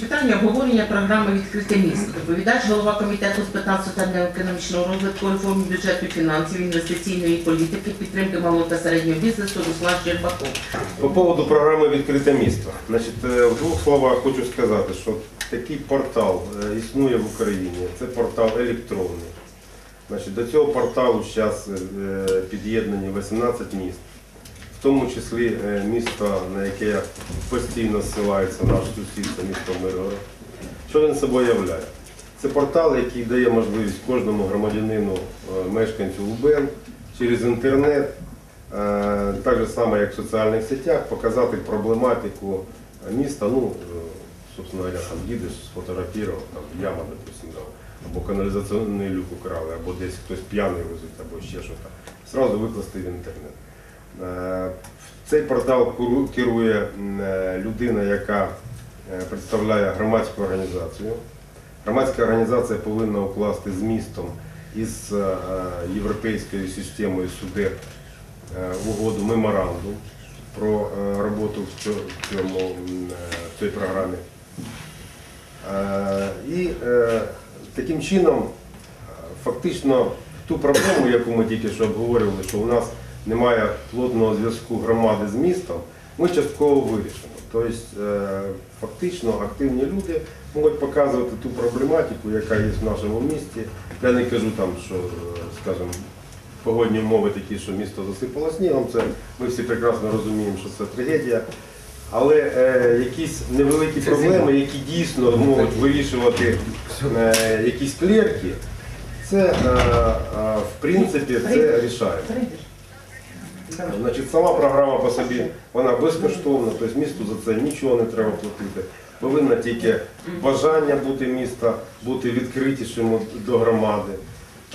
питання обговорення програми відкрите місто. Доповідач голова комітету з питань соціально-економічного розвитку, реформи бюджету, фінансів, інвестиційної політики, підтримки малого та середнього бізнесу Руслан Щербаков. По поводу програми Відкрите місто. Значить, е, в двох словах хочу сказати, що такий портал е, існує в Україні. Це портал електронний. Значить, до цього порталу зараз під'єднані 18 міст, в тому числі е, місто, на яке постійно зсилається наш сусід, це місто Миргород. Що він собою являє? Це портал, який дає можливість кожному громадянину, е, мешканцю ЛУБЕН через інтернет, е, так же само, як в соціальних сетях, показати проблематику міста. Ну, собственно говоря, там їдеш, сфотографував, там яма, допустим, або каналізаційний люк украли, або десь хтось п'яний везуть, або ще щось. Зразу викласти в інтернет. Е, Цей портал керує е, людина, яка е, представляє громадську організацію. Громадська організація повинна укласти з містом із європейською системою СУДЕП е, угоду меморандум про роботу в цьому, в цій програмі. І таким чином, фактично, ту проблему, яку ми тільки що обговорювали, що у нас немає плотного зв'язку громади з містом, ми частково вирішимо. Тобто, е, фактично, активні люди можуть показувати ту проблематику, яка є в нашому місті. Я не кажу там, що, е, скажімо, погодні умови такі, що місто засипало снігом, це ми всі прекрасно розуміємо, що це трагедія. Але е, якісь невеликі проблеми, які дійсно можуть вирішувати е, якісь клерки, це е, е, в принципі це рішаємо. Значить, сама програма по собі вона безкоштовна, тобто місту за це нічого не треба платити. Повинно тільки бажання бути міста, бути відкритішим до громади.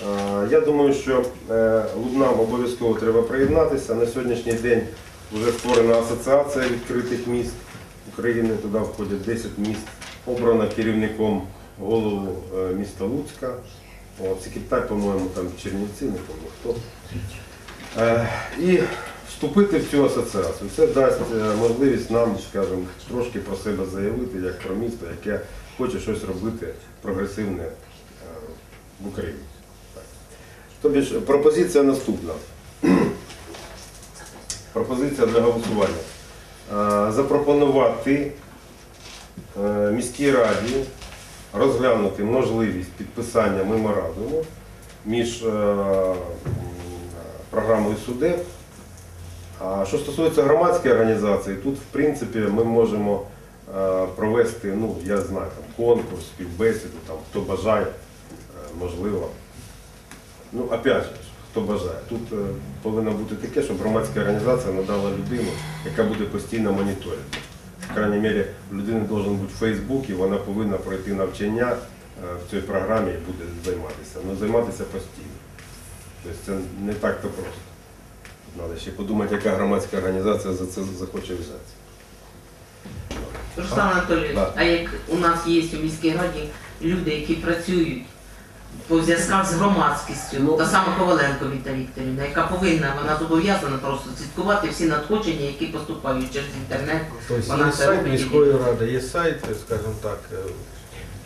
Е, Я думаю, що е, Лубнам обов'язково треба приєднатися. На сьогоднішній день вже створена асоціація відкритих міст України. Туди входять 10 міст. Обрано керівником голову е, міста Луцька. Секретар, по-моєму, там Чернівці, не пам'ятаю хто. Е, І вступити в цю асоціацію. Це дасть е, можливість нам, скажімо, трошки про себе заявити, як про місто, яке хоче щось робити прогресивне е, в Україні. Тобі ж пропозиція наступна. Пропозиція для голосування. Запропонувати міській раді розглянути можливість підписання меморандуму між програмою СУДЕП. А що стосується громадської організації, тут в принципі ми можемо е, провести, ну я знаю, там, конкурс, співбесіду, там, хто бажає, е, можливо. Ну, опять же, хто бажає. Тут е, повинно бути таке, щоб громадська організація надала людину, яка буде постійно моніторити. В крайній мірі, у людини має бути Фейсбук, і вона повинна пройти навчання в цій програмі і буде займатися. Ну, займатися постійно. Тобто це не так-то просто. Треба ще подумати, яка громадська організація за це захоче взятися. Руслан Анатолійович, Да. а як у нас є у міській раді люди, які працюють по зв'язках з громадськістю, Ну. та саме Коваленко Віта Вікторівна, яка повинна, вона зобов'язана просто слідкувати всі надходження, які поступають через інтернет. Тобто Вона є це сайт робить. міської ради, є сайт, скажімо так. е,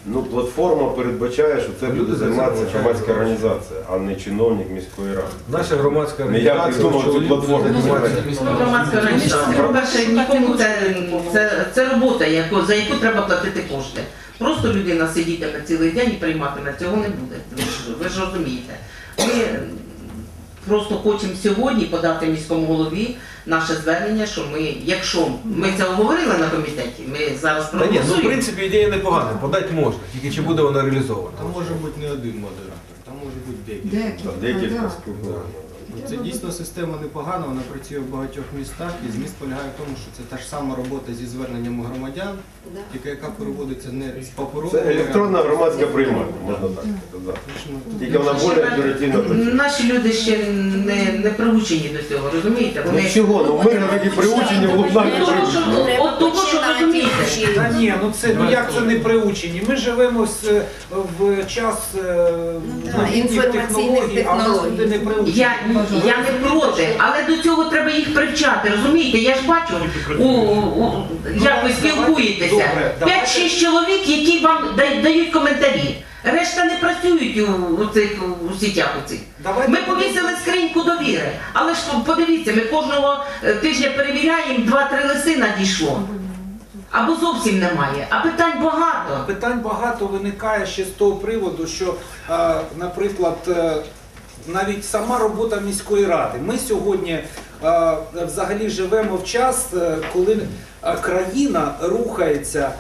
Ну, платформа передбачає, що це буде займатися громадська організація, а не чиновник міської ради. Наша громадська я організація. придумав цю чоловік платформу. Ну, громадська організація, по-перше, нікому це, це, це робота, яку, за яку треба платити кошти. Просто людина сидітиме цілий день і прийматиме, цього не буде. Ви ж, ви ж розумієте. Ми просто хочемо сьогодні подати міському голові наше звернення, що ми, якщо ми це обговорили на комітеті, ми зараз Та ні, ну в принципі ідея непогана, подати можна, тільки чи буде вона реалізована. Там може бути не один модератор, там може бути декілька. Декілька, декілька да. спілкувань. Це дійсно система непогана, вона працює в багатьох містах і зміст полягає в тому, що це та ж сама робота зі зверненням громадян, тільки яка переводиться не з паперового. Це електронна громадська приймальня, можна так сказати. Тільки вона більш оперативно працює. Наші люди ще не, не приучені до цього, розумієте? Ну чого, ну ми раді приучені в Ну, приучені. от того, що розумієте. Та ні, ну це ну як це не приучені. Ми живемо з, в час е, новітніх інформаційних технологій, а в нас люди не приучені. Я, Я не проти, але до цього треба їх привчати. Розумієте? Я ж бачу, у, у, як ви спілкуєтеся. Добре, давайте. 5-6 чоловік, які вам дають коментарі. Решта не працюють у, у цих у сітях. У цих. Ми повісили скриньку довіри, але ж подивіться, ми кожного е, тижня перевіряємо, два-три лиси надійшло. Або зовсім немає, а питань багато. Питань багато виникає ще з того приводу, що, е, наприклад, е, навіть сама робота міської ради. Ми сьогодні е, взагалі живемо в час, е, коли е, країна рухається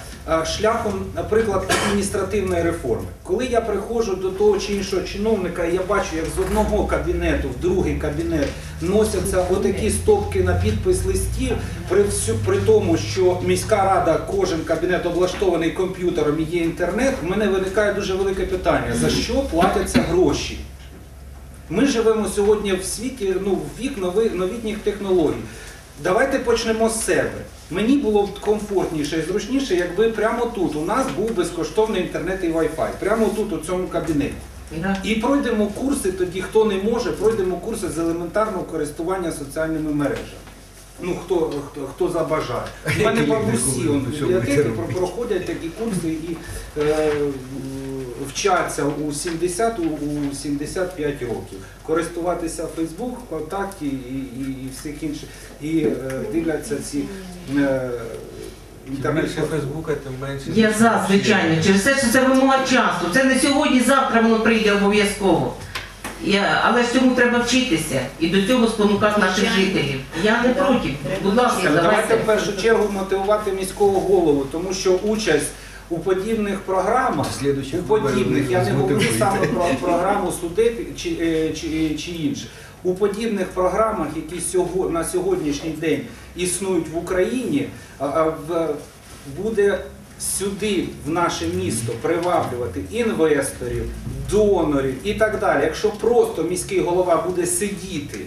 шляхом, наприклад, адміністративної реформи. Коли я приходжу до того чи іншого чиновника, я бачу, як з одного кабінету в другий кабінет носяться отакі стопки на підпис листів, при всю при тому, що міська рада, кожен кабінет облаштований комп'ютером і є інтернет, в мене виникає дуже велике питання: за що платяться гроші? Ми живемо сьогодні в світі ну, в вік нови, новітніх технологій. Давайте почнемо з себе. Мені було б комфортніше і зручніше, якби прямо тут у нас був безкоштовний інтернет і Wi-Fi. Прямо тут, у цьому кабінеті. І пройдемо курси, тоді хто не може, пройдемо курси з елементарного користування соціальними мережами. Ну, хто, хто, хто забажає. У мене бабусі бібліотеки про- проходять такі курси і е, вчаться у 70 у, у 75 років. Користуватися Facebook, ВКонтакті і, і, і всіх інших. І е, дивляться ці е, Чим більше Фейсбука, тим менше. Я за, звичайно, через те, що це вимога часу. Це не сьогодні, завтра воно прийде обов'язково. Я, але ж цьому треба вчитися і до цього спонукати наших жителів. Я не проти. Будь ласка, Давайте давайте. в першу чергу мотивувати міського голову, тому що участь у подібних програмах, у подібних, я не говорю саме про програму судеб чи, е, чи, чи інше. У подібних програмах, які на сьогоднішній день існують в Україні, буде сюди, в наше місто, приваблювати інвесторів, донорів і так далі. Якщо просто міський голова буде сидіти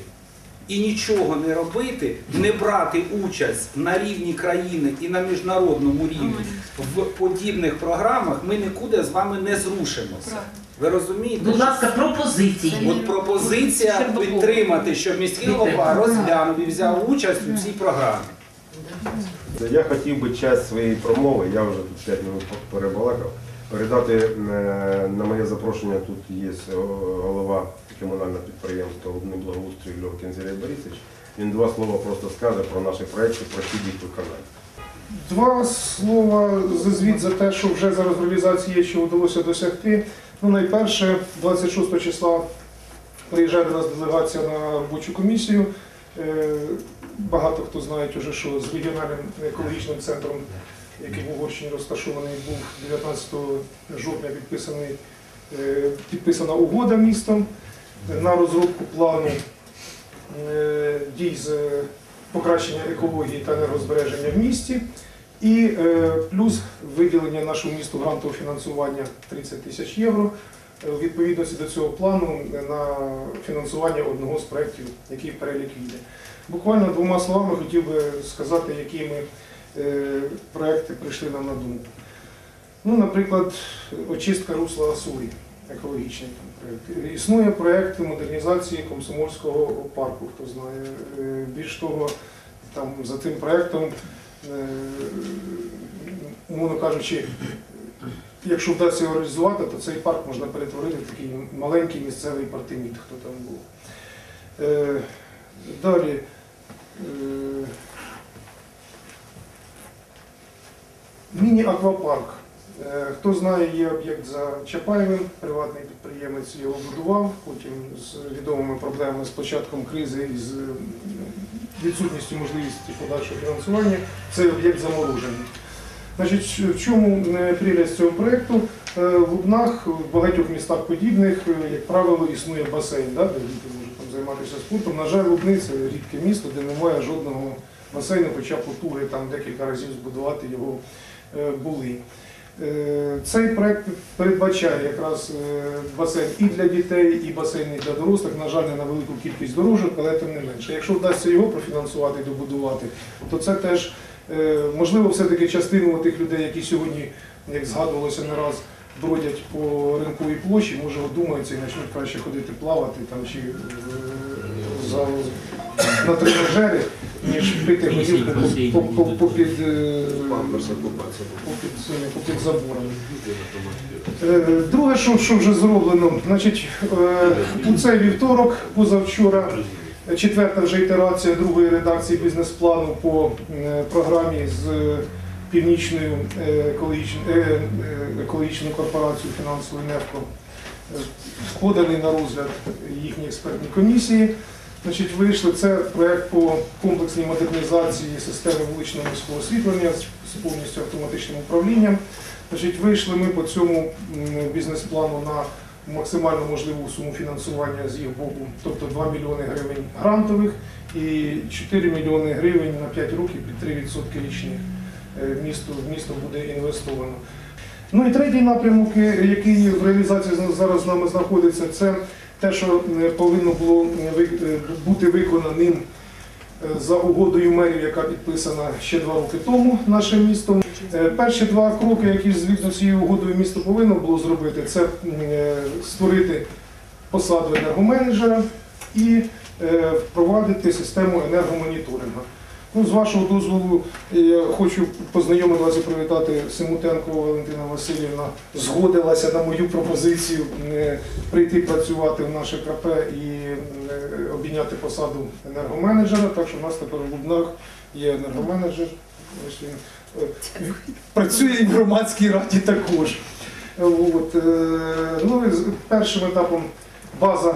і нічого не робити, не брати участь на рівні країни і на міжнародному рівні в подібних програмах, ми нікуди з вами не зрушимося. Ви розумієте? Будь ласка, пропозиції. От пропозиція підтримати, щоб міський голова розглянув і взяв участь у цій програмі. Я хотів би часть своєї промови, я вже тут 5 минут перебалакав, передати е, на моє запрошення. Тут є е, голова комунального підприємства «Одне благоустрій» Льовкін Зірей Борисович. Він два слова просто скаже про наші проекти, про хід їх виконання. Два слова за звіт за те, що вже зараз в реалізації є, що вдалося досягти. Ну, найперше, 26 числа приїжджає до нас делегація на робочу комісію. Е, Багато хто знає, уже, що з регіональним екологічним центром, який в Угорщині розташований, був 19 жовтня підписаний, е, підписана угода містом на розробку плану е, дій з покращення екології та енергозбереження в місті. І е, плюс виділення нашому місту грантового фінансування 30 тисяч євро е, у відповідності до цього плану е, на фінансування одного з проєктів, який в перелік війде. Буквально двома словами хотів би сказати, які ми проекти прийшли нам на думку. Ну, наприклад, очистка русла Асурі, екологічний там проєкт. Існує проєкт модернізації комсомольського парку, хто знає. Е, Більш того, там за тим проєктом, е, умовно кажучи, якщо вдасться його реалізувати, то цей парк можна перетворити в такий маленький місцевий партиміт, хто там був. Е, Далі. Міні-аквапарк. Е, Хто знає, є об'єкт за Чапаєвим, приватний підприємець його будував, потім з відомими проблемами з початком кризи і з відсутністю можливості подальшого фінансування, цей об'єкт заморожений. Значить, в чому е, прелість цього проєкту? Е, В Лубнах, в багатьох містах подібних, як правило, існує басейн, да, де діти можуть там займатися спортом. На жаль, Лубни це рідке місто, де немає жодного басейну, хоча потуги там декілька разів збудувати його були. Е, Цей проект передбачає якраз е, басейн і для дітей, і басейн і для дорослих. На жаль, не на велику кількість дорожок, але тим не менше. Якщо вдасться його профінансувати і добудувати, то це теж е, можливо все-таки частину тих людей, які сьогодні, як згадувалося не раз, бродять по ринковій площі, може одумаються і почнуть краще ходити плавати там чи е, на тренажері, ніж пити горілку по- по- по- попід е, попід заборами. Е, Друге, що, що вже зроблено, значить, е, у цей вівторок, позавчора, четверта вже ітерація другої редакції бізнес-плану по е, програмі з е, північною е, екологічною, е, е, корпорацією фінансовою НЕФКО е, поданий на розгляд їхньої експертної комісії. Значить, вийшли це проект по комплексній модернізації системи вуличного міського освітлення з повністю автоматичним управлінням. Значить, вийшли ми по цьому бізнес-плану на максимально можливу суму фінансування з їх боку, тобто 2 мільйони гривень грантових і 4 мільйони гривень на 5 років під 3% річних е, місто, місто буде інвестовано. Ну і третій напрямок, е, який в реалізації зараз з нами знаходиться, це те, що е, повинно було е, е, бути виконаним за угодою мерів, яка підписана ще два роки тому нашим містом. Перші два кроки, які звідно цією угодою місто повинно було зробити, це створити посаду енергоменеджера і впровадити систему енергомоніторингу. Ну, з вашого дозволу, я хочу познайомити вас і привітати Симутенко Валентина Васильівна. Згодилася на мою пропозицію е, прийти працювати в наше КП і е, обійняти посаду енергоменеджера. Так що в нас тепер в Лубнах є енергоменеджер. Е, працює в громадській раді також. От, ну, першим етапом база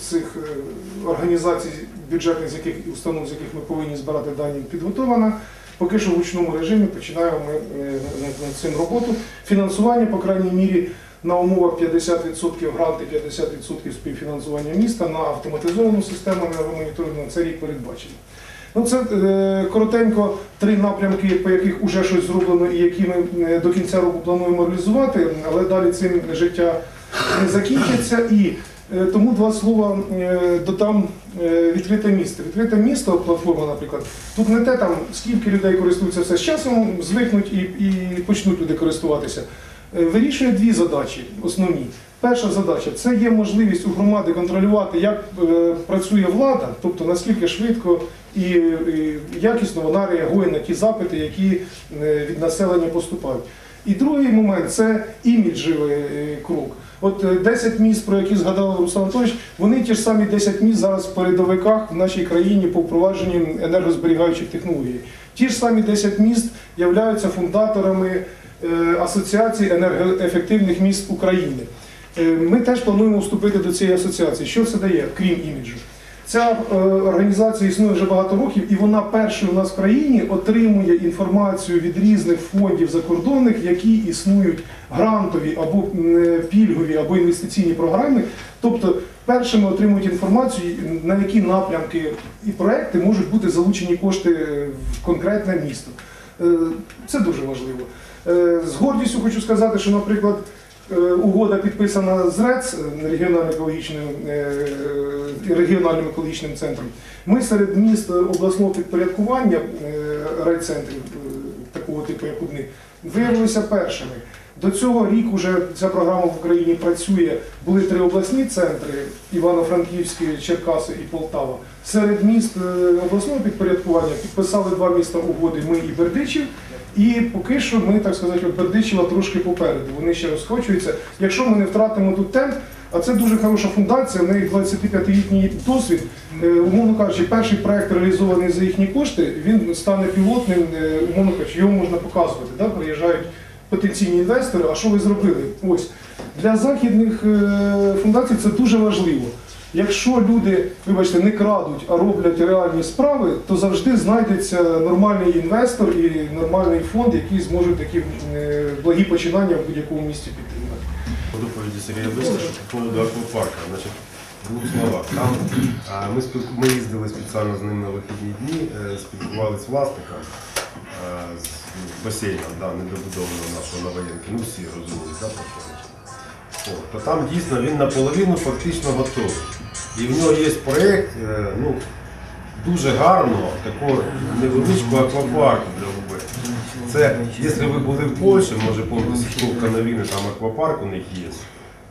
цих е, організацій бюджетних, з яких установ, з яких ми повинні збирати дані, підготовлена. Поки що в ручному режимі починаємо ми е, над цим роботу. Фінансування, по крайній мірі, на умовах 50% гранти, 50% співфінансування міста на автоматизовану систему енергомоніторингу цей рік передбачено. Ну, це е, коротенько три напрямки, по яких вже щось зроблено і які ми до кінця року плануємо реалізувати, але далі цим життя не закінчиться. І тому два слова е, додам е, відкрите місто. Відкрите місто, платформа, наприклад, тут не те там, скільки людей користуються все з часом, звикнуть і, і почнуть люди користуватися. Е, Вирішує дві задачі основні. Перша задача це є можливість у громади контролювати, як е, працює влада, тобто наскільки швидко і, і якісно вона реагує на ті запити, які е, від населення поступають. І другий момент це іміджевий е, крок. От е, 10 міст, про які згадав Руслан Анатолійович, вони ті ж самі 10 міст зараз в передовиках в нашій країні по впровадженню енергозберігаючих технологій. Ті ж самі 10 міст являються фундаторами е, Асоціації енергоефективних міст України. Е, Ми теж плануємо вступити до цієї асоціації. Що це дає, крім іміджу? Ця е, організація існує вже багато років, і вона першою у нас в країні отримує інформацію від різних фондів закордонних, які існують грантові або е, пільгові, або інвестиційні програми. Тобто першими отримують інформацію, на які напрямки і проекти можуть бути залучені кошти в конкретне місто. Е, Це дуже важливо. Е, З гордістю хочу сказати, що, наприклад, угода підписана з РЕЦ е, регіональним екологічним, е, е, регіональним екологічним центром. Ми серед міст обласного підпорядкування е, райцентрів е, такого типу, як у них, виявилися першими. До цього рік уже ця програма в Україні працює. Були три обласні центри: Івано-Франківський, Черкаси і Полтава. Серед міст е, обласного підпорядкування підписали два міста угоди. Ми і Бердичів. І поки що ми, так сказати, Бердичева трошки попереду. Вони ще розхочуються. Якщо ми не втратимо тут темп, а це дуже хороша фундація, в неї 25-літній досвід. Е, Умовно кажучи, перший проект реалізований за їхні кошти, він стане пілотним, е, умовно кажучи, його можна показувати. Да? Приїжджають потенційні інвестори, а що ви зробили? Ось для західних е, фундацій це дуже важливо. Якщо люди, вибачте, не крадуть, а роблять реальні справи, то завжди знайдеться нормальний інвестор і нормальний фонд, який зможуть такі е, благі починання в будь-якому місті підтримати. По доповіді Сергія Вискаша по поводу аквапарка. Значить, двох словах. Там ми, спілку- ми їздили спеціально з ним на вихідні дні, е, спілкувалися з власником е, з басейном, да, недобудованого нашого на воєнки. Ну всі розуміють, про. О, то там дійсно він наполовину фактично готовий. І в нього є проєкт, е, ну, дуже гарно, такого невеличкого аквапарку для ГУБ. Це, якщо ви були в Польщі, може помните Сітковка новини, там аквапарк у них є.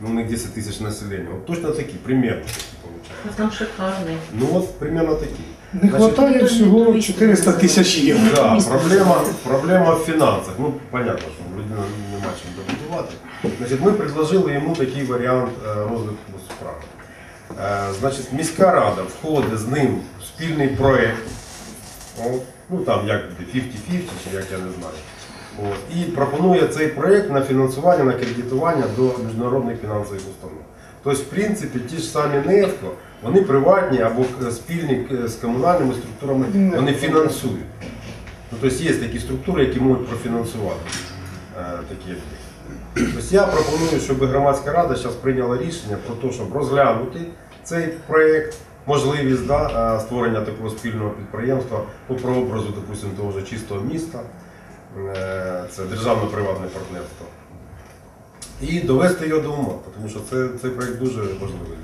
ну, у них 10 тисяч населення. От точно такі, примерно такі виходить. Там шикарний. Ну от примерно такі. Не вистачає всього 400 тисяч євро. Да, проблема, проблема в фінансах. Ну, понятно, що людина нема чим добудувати. Значить, ми предложили йому такий варіант е, розвитку справи. Е, Значить, міська рада входить з ним в спільний проєкт. Ну там як буде 50-50, чи як я не знаю. От, і пропонує цей проєкт на фінансування, на кредитування до міжнародних фінансових установ. Тобто, в принципі, ті ж самі НЕФКО, вони приватні або спільні з комунальними структурами, вони фінансують. Ну, тобто є такі структури, які можуть профінансувати е, такі об'єкти. Тобто я пропоную, щоб громадська рада зараз прийняла рішення про те, щоб розглянути цей проєкт, можливість да, е, створення такого спільного підприємства по прообразу, допустимо, того ж чистого міста. Е, Це державно-приватне партнерство. І довести його до ума, тому що це, цей проєкт дуже важливий